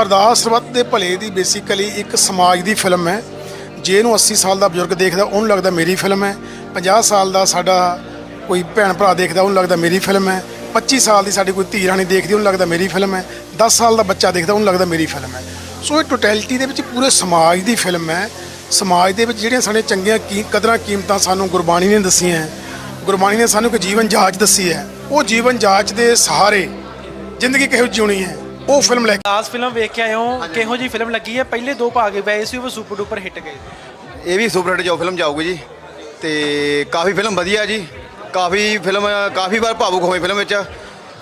ਅਰਦਾਸ ਸਰਬੱਤ ਦੇ ਭਲੇ ਦੀ ਬੇਸਿਕਲੀ ਇੱਕ ਸਮਾਜ ਦੀ ਫਿਲਮ ਹੈ। ਜੇ ਇਹਨੂੰ 80 ਸਾਲ ਦਾ ਬਜ਼ੁਰਗ ਦੇਖਦਾ, ਉਹਨੂੰ ਲੱਗਦਾ ਮੇਰੀ ਫਿਲਮ ਹੈ। 50 ਸਾਲ ਦਾ ਸਾਡਾ ਕੋਈ ਭੈਣ ਭਰਾ ਦੇਖਦਾ, ਉਹਨੂੰ ਲੱਗਦਾ ਮੇਰੀ ਫਿਲਮ ਹੈ। 25 ਸਾਲ ਦੀ ਸਾਡੀ ਕੋਈ ਧੀ ਰਾਣੀ ਦੇਖਦੀ, ਉਹਨੂੰ ਲੱਗਦਾ ਮੇਰੀ ਫਿਲਮ ਹੈ। 10 ਸਾਲ ਦਾ ਬੱਚਾ ਦੇਖਦਾ, ਉਹਨੂੰ ਲੱਗਦਾ ਮੇਰੀ ਫਿਲਮ ਹੈ। ਸੋ ਇਹ ਟੋਟੈਲਿਟੀ ਦੇ ਵਿੱਚ ਪੂਰੇ ਸਮਾਜ ਦੀ ਫਿਲਮ ਹੈ। ਸਮਾਜ ਦੇ ਵਿੱਚ ਜਿਹੜੀਆਂ ਸਾਡੇ ਚੰਗੀਆਂ ਕੀ, ਕਦਰਾਂ ਕੀਮਤਾਂ ਸਾਨੂੰ ਗੁਰਬਾਣੀ ਨੇ ਦੱਸੀਆਂ ਹੈ। ਗੁਰਬਾਣੀ ਨੇ ਸਾਨੂੰ ਇੱਕ ਜੀਵਨ ਜਾਂਚ ਦੱਸੀ ਹੈ। ਉਹ ਜੀਵਨ ਜਾਂਚ ਦੇ ਸਹਾਰੇ ਜ਼ਿੰਦਗੀ ਕਿਹੋ ਜਿਹੀ ਜਿਉਣੀ ਹੈ? ਉਹ ਫਿਲਮ ਲੈ ਕੇ ਲਾਸਟ ਫਿਲਮ ਵੇਖ ਕੇ ਆਏ ਹੋ। ਕਿਹੋ ਜੀ ਫਿਲਮ ਲੱਗੀ ਹੈ? ਪਹਿਲੇ ਦੋ ਭਾਗ ਪਏ ਸੀ ਉਹ ਸੁਪਰ ਡੂਪਰ ਹਿੱਟ ਗਏ। ਇਹ ਵੀ ਸੁਪਰ ਹਿੱਟ ਜੋ ਫਿਲਮ ਜਾਊਗੀ ਜੀ। ਤੇ ਕਾਫੀ ਫਿਲਮ ਵਧੀਆ ਜੀ। ਕਾਫੀ ਫਿਲਮ ਕਾਫੀ ਵਾਰ ਭਾਵੁਕ ਹੋਏ ਫਿਲਮ ਵਿੱਚ।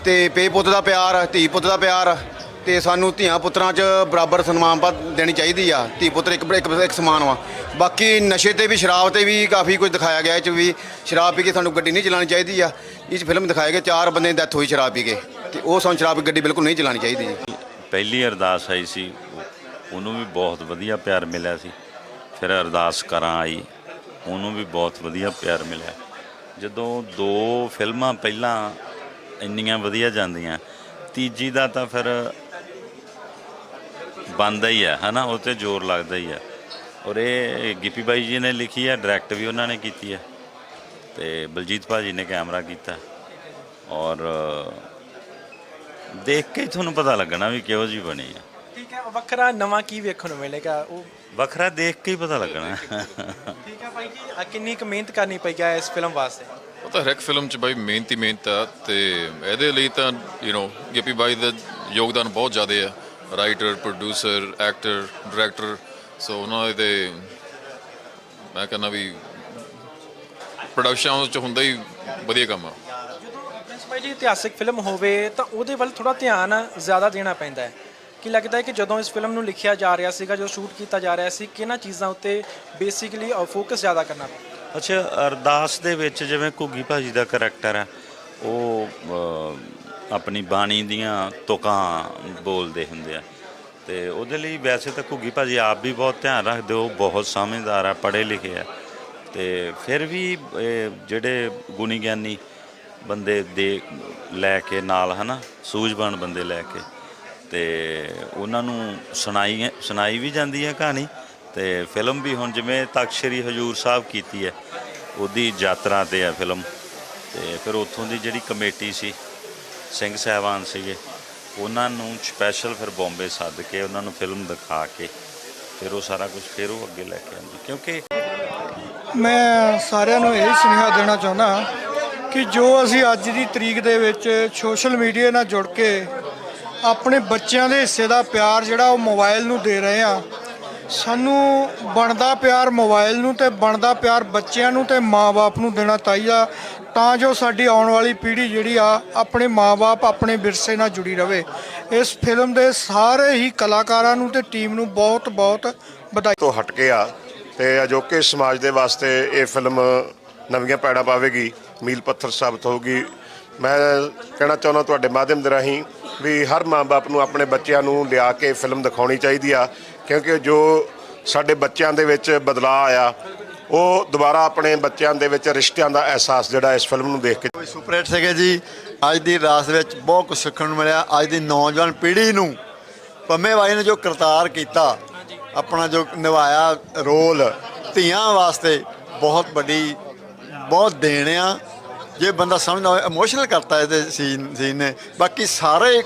ਤੇ ਪੇ ਪੁੱਤ ਦਾ ਪਿਆਰ ਧੀ ਪੁੱਤ ਦਾ ਪਿਆਰ। ਤੇ ਸਾਨੂੰ ਧੀਆਂ ਪੁੱਤਰਾਂ 'ਚ ਬਰਾਬਰ ਸਨਮਾਨ ਪਾ ਦੇਣੀ ਚਾਹੀਦੀ ਆ। ਧੀ ਪੁੱਤਰ ਇੱਕ ਇੱਕ ਇੱਕ ਸਮਾਨ ਵਾ। ਬਾਕੀ ਨਸ਼ੇ ਤੇ ਵੀ ਸ਼ਰਾਬ ਤੇ ਵੀ ਕਾਫੀ ਕੁਝ ਦਿਖਾਇਆ ਗਿਆ ਇਹ 'ਚ ਵੀ। ਸ਼ਰਾਬ ਪੀ ਕੇ ਸਾਨੂੰ ਗੱਡੀ ਨਹੀਂ ਚਲਾਉਣੀ ਚਾਹੀਦੀ ਆ। ਇਸ ਫਿਲਮ ਦਿਖਾਇਆ ਗਿਆ ਚਾਰ ਬੰਦੇ ਦੀ ਡੈਥ ਹੋਈ ਸ਼ਰਾਬ ਪੀ ਕੇ। ਤੇ ਉਹ ਸਾਨੂੰ ਸ਼ਰਾਬ ਪੀ ਗੱਡੀ ਬਿਲਕੁਲ ਨਹੀਂ ਚਲਾਉਣੀ ਚਾਹੀਦੀ ਜੀ। ਪਹਿਲੀ ਅਰਦਾਸ ਆਈ ਸੀ, ਉਹਨੂੰ ਵੀ ਬਹੁਤ ਵਧੀਆ ਪਿਆਰ ਮਿਲਿਆ ਸੀ। ਫਿਰ ਅਰਦਾਸ ਕਰਾਂ ਆਈ, ਉਹਨੂੰ ਵੀ ਬਹੁਤ ਵਧੀਆ ਪਿਆਰ ਮਿਲਿਆ। ਜਦੋਂ ਦੋ ਫਿਲਮਾਂ ਪਹਿਲਾਂ ਇੰਨੀਆਂ ਵਧੀਆ ਜਾਂਦੀਆਂ, ਤੀਜੀ ਦਾ ਤਾਂ ਫਿਰ ਬੰਦਾ ਹੀ ਹੈ ਹਨਾ? ਉਹ ਤੇ ਜ਼ੋਰ ਲੱਗਦਾ ਹੀ ਹੈ ਔਰ ਇਹ ਗਿੱਪੀ ਬਾਈ ਜੀ ਨੇ ਲਿਖੀ ਹੈ ਡਾਇਰੈਕਟ ਵੀ ਉਹਨਾਂ ਨੇ ਕੀਤੀ ਹੈ ਤੇ ਬਲਜੀਤ ਭਾਜੀ ਨੇ ਕੈਮਰਾ ਕੀਤਾ। ਔਰ ਦੇਖ ਕੇ ਹੀ ਤੁਹਾਨੂੰ ਪਤਾ ਲੱਗਣਾ ਵੀ ਕਿਹੋ ਜੀ ਬਣੀ ਹੈ ਠੀਕ ਹੈ ਵੱਖਰਾ ਨਵਾਂ ਕੀ ਵੇਖਣ ਨੂੰ ਮਿਲੇਗਾ? ਉਹ ਵੱਖਰਾ ਦੇਖ ਕੇ ਹੀ ਪਤਾ ਲੱਗਣਾ। ਠੀਕ ਹੈ ਭਾਈ ਜੀ ਕਿੰਨੀ ਕੁ ਮਿਹਨਤ ਕਰਨੀ ਪਈ ਹੈ ਇਸ ਫਿਲਮ ਵਾਸਤੇ? ਉਹ ਤਾਂ ਹਰ ਇੱਕ ਫਿਲਮ 'ਚ ਬਾਈ ਮਿਹਨਤ ਹੀ ਮਿਹਨਤ ਆ ਤੇ ਇਹਦੇ ਲਈ ਤਾਂ ਯੂ نو ਗਿੱਪੀ ਬਾਈ ਦਾ ਯੋਗਦਾਨ ਬਹੁਤ ਜ਼ਿਆਦਾ ਹੈ writer producer actor director so ਉਹਨਾਂ ਦੇ ਮੈਂ ਕਹਿੰਦਾ ਵੀ ਪ੍ਰੋਡਕਸ਼ਨ 'ਚ ਹੁੰਦਾ ਹੀ ਵਧੀਆ ਕੰਮ ਆ। ਜੀ ਇਤਿਹਾਸਿਕ ਫਿਲਮ ਹੋਵੇ ਤਾਂ ਉਹਦੇ ਵੱਲ ਥੋੜਾ ਧਿਆਨ ਜ਼ਿਆਦਾ ਦੇਣਾ ਪੈਂਦਾ ਹੈ। ਕੀ ਲੱਗਦਾ ਹੈ ਕਿ ਜਦੋਂ ਇਸ ਫਿਲਮ ਨੂੰ ਲਿਖਿਆ ਜਾ ਰਿਹਾ ਸੀਗਾ ਜਦੋਂ ਸ਼ੂਟ ਕੀਤਾ ਜਾ ਰਿਹਾ ਸੀ ਕਿਹਨਾਂ ਚੀਜ਼ਾਂ ਉੱਤੇ ਬੇਸਿਕਲੀ ਫੋਕਸ ਜ਼ਿਆਦਾ ਕਰਨਾ ਪੈਂਦਾ ਅੱਛਾ ਅਰਦਾਸ ਦੇ ਵਿੱਚ ਜਿਵੇਂ ਘੁੱਗੀ ਭਾਜੀ ਦਾ ਕਰੈਕਟਰ ਹੈ ਉਹ ਅਹ, ਆਪਣੀ ਬਾਣੀ ਦੀਆਂ ਤੁਕਾਂ ਬੋਲਦੇ ਹੁੰਦੇ ਆ। ਤੇ ਉਹਦੇ ਲਈ ਵੈਸੇ ਤਾਂ ਘੁੱਗੀ ਭਾਜੀ ਆਪ ਵੀ ਬਹੁਤ ਧਿਆਨ ਰੱਖਦੇ ਉਹ ਬਹੁਤ ਸਮਝਦਾਰ ਆ ਪੜ੍ਹੇ ਲਿਖੇ ਆ। ਤੇ ਫਿਰ ਵੀ ਇਹ ਜਿਹੜੇ ਗੁਣੀ ਗਿਆਨੀ ਬੰਦੇ ਦੇ ਲੈ ਕੇ ਨਾਲ, ਹਨਾ, ਸੂਝਵਾਨ ਬੰਦੇ ਲੈ ਕੇ। ਤੇ ਉਹਨਾਂ ਨੂੰ ਸੁਣਾਈ ਸੁਣਾਈ ਵੀ ਜਾਂਦੀ ਹੈ ਕਹਾਣੀ। ਤੇ ਫਿਲਮ ਵੀ ਹੁਣ ਜਿਵੇਂ ਤਖ਼ਤ ਸ੍ਰੀ ਹਜੂਰ ਸਾਹਿਬ ਕੀਤੀ ਹੈ, ਉਹਦੀ ਯਾਤਰਾ ਤੇ ਹੈ ਫਿਲਮ। ਤੇ ਫਿਰ ਉੱਥੋਂ ਦੀ ਜਿਹੜੀ ਕਮੇਟੀ ਸੀ, ਸਿੰਘ ਸਾਹਿਬਾਨ ਸੀਗੇ, ਉਹਨਾਂ ਨੂੰ ਸਪੈਸ਼ਲ ਫਿਰ ਬੰਬੇ ਸੱਦ ਕੇ, ਉਹਨਾਂ ਨੂੰ ਫਿਲਮ ਦਿਖਾ ਕੇ, ਫਿਰ ਉਹ ਸਾਰਾ ਕੁਝ ਫਿਰ ਉਹ ਅੱਗੇ ਲੈ ਕੇ ਆਉਂਦੀ। ਕਿਉਂਕਿ ਮੈਂ ਸਾਰਿਆਂ ਨੂੰ ਇਹ ਸੁਨੇਹਾ ਦੇਣਾ ਚਾਹੁੰਦਾ ਕਿ ਜੋ ਅਸੀਂ ਅੱਜ ਦੀ ਤਰੀਕ ਦੇ ਵਿੱਚ ਸੋਸ਼ਲ ਮੀਡੀਆ ਨਾਲ ਜੁੜ ਕੇ ਆਪਣੇ ਬੱਚਿਆਂ ਦੇ ਹਿੱਸੇ ਦਾ ਪਿਆਰ ਜਿਹੜਾ ਉਹ ਮੋਬਾਈਲ ਨੂੰ ਦੇ ਰਹੇ ਆ ਸਾਨੂੰ ਬਣਦਾ ਪਿਆਰ ਮੋਬਾਈਲ ਨੂੰ ਤੇ ਬਣਦਾ ਪਿਆਰ ਬੱਚਿਆਂ ਨੂੰ ਤੇ ਮਾਪੇ ਨੂੰ ਦੇਣਾ ਚਾਹੀਦਾ, ਤਾਂ ਜੋ ਸਾਡੀ ਆਉਣ ਵਾਲੀ ਪੀੜ੍ਹੀ ਜਿਹੜੀ ਆ, ਆਪਣੇ ਮਾਪੇ ਆਪਣੇ ਵਿਰਸੇ ਨਾਲ ਜੁੜੀ ਰਵੇ। ਇਸ ਫਿਲਮ ਦੇ ਸਾਰੇ ਹੀ ਕਲਾਕਾਰਾਂ ਨੂੰ ਤੇ ਟੀਮ ਨੂੰ ਬਹੁਤ ਬਹੁਤ ਵਧਾਈ। ਤੋਂ ਹਟ ਕੇ ਆ, ਤੇ ਅਜੋਕੇ ਸਮਾਜ ਦੇ ਵਾਸਤੇ ਇਹ ਫਿਲਮ ਨਵੀਆਂ ਪੈੜਾਂ ਪਾਵੇਗੀ, ਮੀਲ ਪੱਥਰ ਸਾਬਤ ਹੋਊਗੀ। ਮੈਂ ਕਹਿਣਾ ਚਾਹੁੰਦਾ ਤੁਹਾਡੇ ਮਾਧਿਅਮ ਦੇ ਰਾਹੀਂ ਵੀ ਹਰ ਮਾਂ-ਬਾਪ ਨੂੰ ਆਪਣੇ ਬੱਚਿਆਂ ਨੂੰ ਲਿਆ ਕੇ ਫਿਲਮ ਦਿਖਾਉਣੀ ਚਾਹੀਦੀ ਆ, ਕਿਉਂਕਿ ਜੋ ਸਾਡੇ ਬੱਚਿਆਂ ਦੇ ਵਿੱਚ ਬਦਲਾਅ ਆਇਆ, ਉਹ ਦੁਬਾਰਾ ਆਪਣੇ ਬੱਚਿਆਂ ਦੇ ਵਿੱਚ ਰਿਸ਼ਤਿਆਂ ਦਾ ਅਹਿਸਾਸ ਜਿਹੜਾ ਇਸ ਫਿਲਮ ਨੂੰ ਦੇਖ ਕੇ ਕੋਈ ਸੁਪਰ ਸੀਗੇ ਜੀ। ਅੱਜ ਦੀ ਰਾਸ ਵਿੱਚ ਬਹੁਤ ਕੁਝ ਸਿੱਖਣ ਨੂੰ ਮਿਲਿਆ। ਅੱਜ ਦੀ ਨੌਜਵਾਨ ਪੀੜ੍ਹੀ ਨੂੰ ਪੰਮੇ ਬਾਈ ਨੇ ਜੋ ਕਰਤਾਰ ਕੀਤਾ, ਆਪਣਾ ਜੋ ਨਿਭਾਇਆ ਰੋਲ ਧੀਆਂ ਵਾਸਤੇ ਬਹੁਤ ਵੱਡੀ ਬਹੁਤ ਦੇਣ ਆ। ਜੇ ਬੰਦਾ ਸਮਝਦਾ ਹੋਵੇ ਇਮੋਸ਼ਨਲ ਕਰਤਾ ਇਹਦੇ ਸੀਨ ਸੀਨ ਨੇ। ਬਾਕੀ ਸਾਰੇ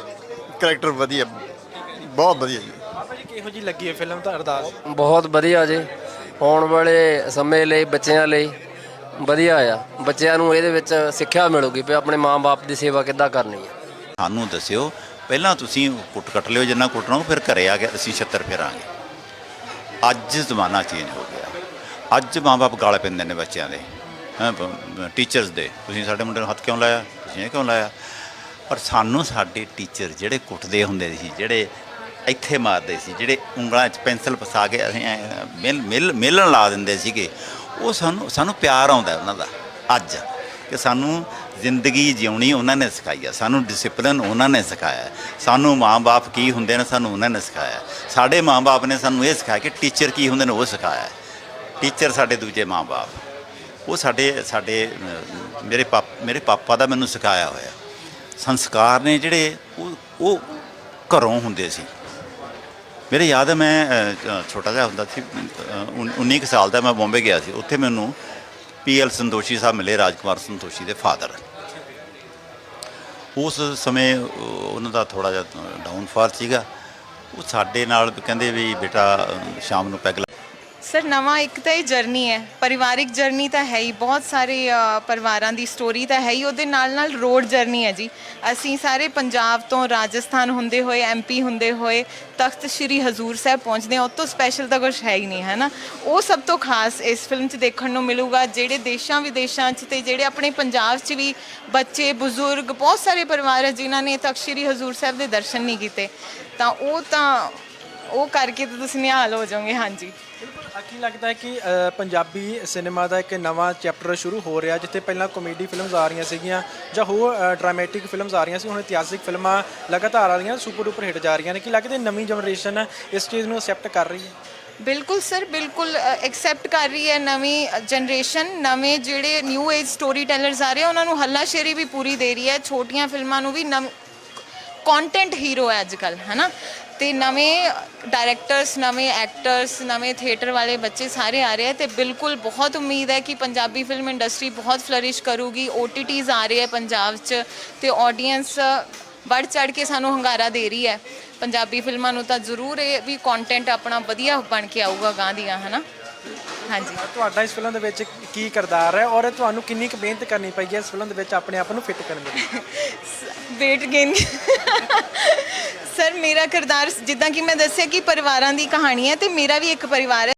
ਕਰੈਕਟਰ ਵਧੀਆ ਬਹੁਤ ਵਧੀਆ ਜੀ। ਬਾਬਾ ਜੀ ਕਿਹੋ ਜੀ ਲੱਗੀ ਹੈ ਫਿਲਮ ਤਾਂ ਅਰਦਾਸ? ਬਹੁਤ ਵਧੀਆ ਜੀ। ਆਉਣ ਵਾਲੇ ਸਮੇਂ ਲਈ ਬੱਚਿਆਂ ਲਈ ਵਧੀਆ ਆ। ਬੱਚਿਆਂ ਨੂੰ ਇਹਦੇ ਵਿੱਚ ਸਿੱਖਿਆ ਮਿਲੂਗੀ ਵੀ ਆਪਣੇ ਮਾਪੇ ਦੀ ਸੇਵਾ ਕਿੱਦਾਂ ਕਰਨੀ ਹੈ ਸਾਨੂੰ ਦੱਸਿਓ ਪਹਿਲਾਂ ਤੁਸੀਂ ਕੁੱਟ ਕੱਟ ਲਿਓ ਜਿੰਨਾ ਕੁੱਟਣਾ ਫਿਰ ਘਰੇ ਆ ਕੇ ਅਸੀਂ 76 ਫੇਰਾਂਗੇ। ਅੱਜ ਜ਼ਮਾਨਾ ਚੇਂਜ ਹੋ ਗਿਆ। ਅੱਜ ਮਾਪੇ ਗਾਲ ਪੈਂਦੇ ਨੇ ਬੱਚਿਆਂ ਦੇ। ਟੀਚਰਸ ਦੇ। ਤੁਸੀਂ ਸਾਡੇ ਮੁੰਡੇ ਨੂੰ ਹੱਥ ਕਿਉਂ ਲਾਇਆ? ਤੁਸੀਂ ਇਹ ਕਿਉਂ ਲਾਇਆ? ਪਰ ਸਾਨੂੰ ਸਾਡੇ ਟੀਚਰ ਜਿਹੜੇ ਕੁੱਟਦੇ ਹੁੰਦੇ ਸੀ, ਜਿਹੜੇ ਇੱਥੇ ਮਾਰਦੇ ਸੀ, ਜਿਹੜੇ ਉਂਗਲਾਂ 'ਚ ਪੈਨਸਲ ਫਸਾ ਕੇ ਅਸੀਂ ਮਿਲ ਮਿਲ, ਮਿਲਣ ਲਾ ਦਿੰਦੇ ਸੀਗੇ, ਉਹ ਸਾਨੂੰ ਸਾਨੂੰ ਪਿਆਰ ਆਉਂਦਾ ਉਹਨਾਂ ਦਾ, ਅੱਜ। ਕਿ ਸਾਨੂੰ ਜ਼ਿੰਦਗੀ ਜਿਉਣੀ ਉਹਨਾਂ ਨੇ ਸਿਖਾਈ ਆ, ਸਾਨੂੰ ਡਿਸਪਲਿਨ ਉਹਨਾਂ ਨੇ ਸਿਖਾਇਆ। ਸਾਨੂੰ ਮਾਂ-ਬਾਪ ਕੀ ਹੁੰਦੇ ਨੇ, ਸਾਨੂੰ ਉਹਨਾਂ ਨੇ ਸਿਖਾਇਆ। ਸਾਡੇ ਮਾਂ-ਬਾਪ ਨੇ ਸਾਨੂੰ ਇਹ ਸਿਖਾਇਆ ਕਿ ਟੀਚਰ ਕੀ ਹੁੰਦੇ ਨੇ, ਉਹ ਸਿਖਾਇਆ। ਟੀਚਰ ਸਾਡੇ ਦੂਜੇ ਮਾਂ-ਬਾਪ। ਉਹ ਸਾਡੇ ਸਾਡੇ ਮੇਰੇ ਪਾਪ ਮੇਰੇ ਪਾਪਾ ਦਾ ਮੈਨੂੰ ਸਿਖਾਇਆ ਹੋਇਆ। ਸੰਸਕਾਰ ਨੇ ਜਿਹੜੇ ਉਹ ਉਹ ਘਰੋਂ ਹੁੰਦੇ ਸੀ। ਮੇਰੇ ਯਾਦ ਹੈ ਮੈਂ ਛੋਟਾ ਜਿਹਾ ਹੁੰਦਾ ਸੀ ਅ, 19 ਕੁ ਸਾਲ ਦਾ ਮੈਂ ਬੰਬੇ ਗਿਆ ਸੀ। ਉੱਥੇ ਮੈਨੂੰ ਪੀਐਲ ਸੰਤੋਸ਼ੀ ਸਾਹਿਬ ਮਿਲੇ ਰਾਜਕੁਮਾਰ ਸੰਤੋਸ਼ੀ ਦੇ ਫਾਦਰ। ਉਸ ਸਮੇਂ ਉਹਨਾਂ ਦਾ ਥੋੜਾ ਜਿਹਾ ਡਾਊਨਫਾਲ ਸੀਗਾ। ਉਹ ਸਾਡੇ ਨਾਲ ਕਹਿੰਦੇ ਵੀ ਬੇਟਾ ਸ਼ਾਮ ਨੂੰ ਪੈਗ ਸਰ ਨਵਾਂ ਇੱਕ ਤਾਂ ਇਹ ਜਰਨੀ ਹੈ। ਪਰਿਵਾਰਿਕ ਜਰਨੀ ਤਾਂ ਹੈ ਹੀ। ਬਹੁਤ ਸਾਰੇ ਅ, ਪਰਿਵਾਰਾਂ ਦੀ ਸਟੋਰੀ ਤਾਂ ਹੈ ਹੀ। ਉਹਦੇ ਨਾਲ ਨਾਲ ਰੋਡ ਜਰਨੀ ਹੈ ਜੀ। ਅਸੀਂ ਸਾਰੇ ਪੰਜਾਬ ਤੋਂ ਰਾਜਸਥਾਨ ਹੁੰਦੇ ਹੋਏ ਐਮਪੀ ਹੁੰਦੇ ਹੋਏ ਤਖਤ ਸ੍ਰੀ ਹਜ਼ੂਰ ਸਾਹਿਬ ਪਹੁੰਚਦੇ ਹਾਂ। ਉਹ ਤੋਂ ਸਪੈਸ਼ਲ ਤਾਂ ਕੁਝ ਹੈ ਹੀ ਨਹੀਂ ਹੈ ਨਾ ਉਹ ਸਭ ਤੋਂ ਖਾਸ ਇਸ ਫਿਲਮ 'ਚ ਦੇਖਣ ਨੂੰ ਮਿਲੂਗਾ। ਜਿਹੜੇ ਦੇਸ਼ਾਂ ਵਿਦੇਸ਼ਾਂ 'ਚ ਤੇ ਜਿਹੜੇ ਆਪਣੇ ਪੰਜਾਬ 'ਚ ਵੀ ਬੱਚੇ ਬਜ਼ੁਰਗ ਬਹੁਤ ਸਾਰੇ ਪਰਿਵਾਰ ਹੈ ਜਿਨ੍ਹਾਂ ਨੇ ਤਖਤ ਸ੍ਰੀ ਹਜ਼ੂਰ ਸਾਹਿਬ ਦੇ ਦਰਸ਼ਨ ਨਹੀਂ ਕੀਤੇ। ਤਾਂ ਉਹ ਤਾਂ ਉਹ ਕਰਕੇ ਤਾਂ ਤੁਸੀਂ ਨਿਹਾਲ ਹੋ ਜਾਓਗੇ ਹਾਂਜੀ। ਬਿਲਕੁਲ ਕੀ ਲੱਗਦਾ ਹੈ ਕਿ ਅ, ਪੰਜਾਬੀ ਸਿਨੇਮਾ ਦਾ ਇੱਕ ਨਵਾਂ ਚੈਪਟਰ ਸ਼ੁਰੂ ਹੋ ਰਿਹਾ ਜਿੱਥੇ ਪਹਿਲਾਂ ਕਾਮੇਡੀ ਫਿਲਮਸ ਆ ਰਹੀਆਂ ਸੀਗੀਆਂ ਜਾਂ ਹੋਰ ਡਰਾਮੈਟਿਕ ਫਿਲਮਸ ਆ ਰਹੀਆਂ ਸੀ ਹੁਣ ਇਤਿਹਾਸਿਕ ਫਿਲਮਾਂ ਲਗਾਤਾਰ ਆ ਰਹੀਆਂ ਸੁਪਰ ਡੂਪਰ ਹਿੱਟ ਜਾ ਰਹੀਆਂ ਨੇ। ਕੀ ਲੱਗਦਾ ਨਵੀਂ ਜਨਰੇਸ਼ਨ ਇਸ ਚੀਜ਼ ਨੂੰ ਅਕਸੈਪਟ ਕਰ ਰਹੀ ਹੈ? ਬਿਲਕੁਲ ਸਰ ਬਿਲਕੁਲ ਐਕਸੈਪਟ ਕਰ ਰਹੀ ਹੈ ਨਵੀਂ ਜਨਰੇਸ਼ਨ ਨਵੇਂ ਜਿਹੜੇ ਨਿਊ ਏਜ ਸਟੋਰੀ ਟੈਲਰਸ ਆ ਰਹੇ ਆ, ਉਹਨਾਂ ਨੂੰ ਹੱਲਾਸ਼ੇਰੀ ਵੀ ਪੂਰੀ ਦੇ ਰਹੀ ਹੈ ਛੋਟੀਆਂ ਫਿਲਮਾਂ ਨੂੰ ਵੀ ਨਵ ਕੰਟੈਂਟ ਹੀਰੋ ਹੈ ਅੱਜਕੱਲ ਹੈਨਾ? ਤੇ ਨਵੇਂ ਡਾਇਰੈਕਟਰਸ ਨਵੇਂ ਐਕਟਰਸ ਨਵੇਂ ਥੀਏਟਰ ਵਾਲੇ ਬੱਚੇ ਸਾਰੇ ਆ ਰਹੇ ਹੈ ਤੇ ਬਿਲਕੁਲ ਬਹੁਤ ਉਮੀਦ ਹੈ ਕਿ ਪੰਜਾਬੀ ਫਿਲਮ ਇੰਡਸਟਰੀ ਬਹੁਤ ਫਲਰਿਸ਼ ਕਰੂਗੀ। OTTs ਆ ਰਹੇ ਹੈ ਪੰਜਾਬ 'ਚ ਤੇ ਆਡੀਅנס ਵੱਧ ਚੜ ਕੇ ਸਾਨੂੰ ਹੰਗਾਰਾ ਦੇ ਰਹੀ ਹੈ। ਪੰਜਾਬੀ ਫਿਲਮਾਂ ਨੂੰ ਤਾਂ ਜ਼ਰੂਰ ਇਹ ਵੀ ਕੰਟੈਂਟ ਆਪਣਾ ਵਧੀਆ ਬਣ ਕੇ ਆਊਗਾ ਗਾਂ ਦੀਆਂ, ਹਨਾ? ਹਾਂਜੀ। ਤੁਹਾਡਾ ਇਸ ਫਿਲਮ ਦੇ ਵਿੱਚ ਕੀ ਕਿਰਦਾਰ ਹੈ ਔਰ ਤੁਹਾਨੂੰ ਕਿੰਨੀ ਕੁ ਮਿਹਨਤ ਕਰਨੀ ਪਈ ਹੈ ਇਸ ਫਿਲਮ ਦੇ ਵਿੱਚ ਆਪਣੇ ਆਪ ਨੂੰ ਫਿੱਟ ਕਰਨ ਦੇ ਲਈ? weight gain ਸਰ ਮੇਰਾ ਕਿਰਦਾਰ ਜਿੱਦਾਂ ਕਿ ਮੈਂ ਦੱਸਿਆ ਕਿ ਪਰਿਵਾਰਾਂ ਦੀ ਕਹਾਣੀ ਹੈ ਤੇ ਮੇਰਾ ਵੀ ਇੱਕ ਪਰਿਵਾਰ ਹੈ।